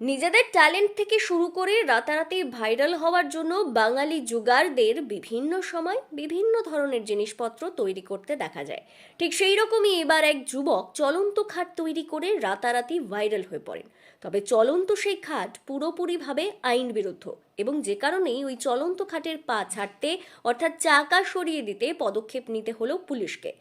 নিজেদের ট্যালেন্ট থেকে শুরু করে রাতারাতি ভাইরাল হওয়ার জন্য বাঙালি জুগারদের বিভিন্ন সময় বিভিন্ন ধরনের জিনিসপত্র তৈরি করতে দেখা যায়। ঠিক সেই রকমই এবার এক যুবক চলন্ত খাট তৈরি করে রাতারাতি ভাইরাল হয়ে পড়েন। তবে চলন্ত সেই খাট পুরোপুরিভাবে আইন বিরুদ্ধ এবং যে কারণেই ওই চলন্ত খাটের পা ছাড়তে অর্থাৎ চাকা সরিয়ে দিতে পদক্ষেপ নিতে হলো পুলিশকে।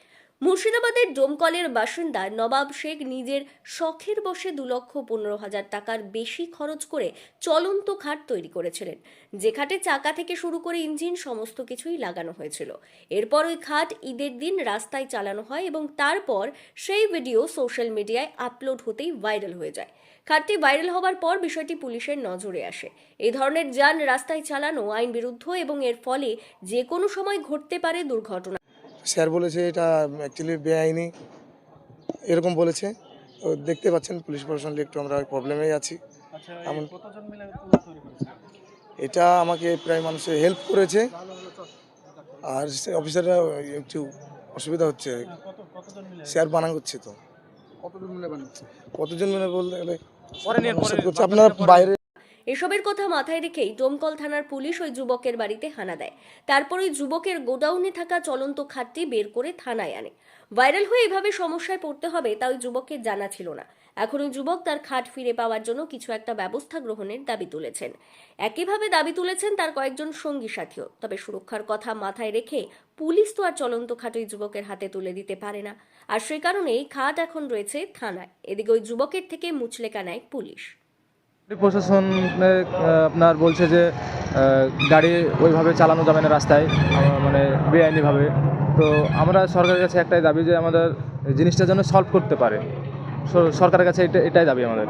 মুর্শিদাবাদের ডোমকলের বাসিন্দা নবাব শেখ নিজের শখের বসে দু লক্ষ পনেরো হাজার টাকার বেশি খরচ করে চলন্ত খাট তৈরি করেছিলেন। যে খাটে চাকা থেকে শুরু করে ইঞ্জিন সমস্ত কিছুই লাগানো হয়েছিল। এরপর ওই খাট ঈদের দিন রাস্তায় চালানো হয় এবং তারপর সেই ভিডিও সোশ্যাল মিডিয়ায় আপলোড হতেই ভাইরাল হয়ে যায়। খাটটি ভাইরাল হওয়ার পর বিষয়টি পুলিশের নজরে আসে। এই ধরনের যান রাস্তায় চালানো আইন বিরুদ্ধ এবং এর ফলে যে কোনো সময় ঘটতে পারে দুর্ঘটনা। স্যার বলেছে এটা অ্যাকচুয়ালি বেআইনি। এরকম বলেছে। তো দেখতে পাচ্ছেন পুলিশ প্রশাসন একটু আমরা প্রবলেমেই আছি। আচ্ছা এটা আমাকে প্রায় মানুষের হেল্প করেছে। আর অফিসাররা একটু অসুবিধা হচ্ছে। মিলে? স্যার বানান করছে তো। কতজন মিলে বানাচ্ছে? কতজন মিলে বলতে গেলে আপনারা বাইরে এসবের কথা মাথায় রেখেই ডোমকল থানার পুলিশ ওই যুবকের বাড়িতে হানা দেয়। তারপর ওই যুবকের গোডাউনে থাকা চলন্ত খাটটি বের করে থানায় আনে। ভাইরাল হয়ে এভাবে সমস্যায় পড়তে হবে তা ওই যুবকের জানা ছিল না। এখন ওই যুবক তার খাট ফিরে পাওয়ার জন্য কিছু একটা ব্যবস্থা গ্রহণের দাবি তুলেছেন। একইভাবে দাবি তুলেছেন তার কয়েকজন সঙ্গী সাথীও। তবে সুরক্ষার কথা মাথায় রেখে পুলিশ তো আর চলন্ত খাট ওই যুবকের হাতে তুলে দিতে পারে না। আর সেই কারণেই খাট এখন রয়েছে থানায়। এদিকে ওই যুবকের থেকে মুচলেকা নেয় পুলিশ। প্রশাসন আপনার বলছে যে গাড়ি ওইভাবে চালানো যাবে না রাস্তায় মানে বেআইনিভাবে। তো আমরা সরকারের কাছে একটাই দাবি যে আমাদের জিনিসটা যেন সলভ করতে পারে। সরকারের কাছে এটা, এটাই দাবি আমাদের।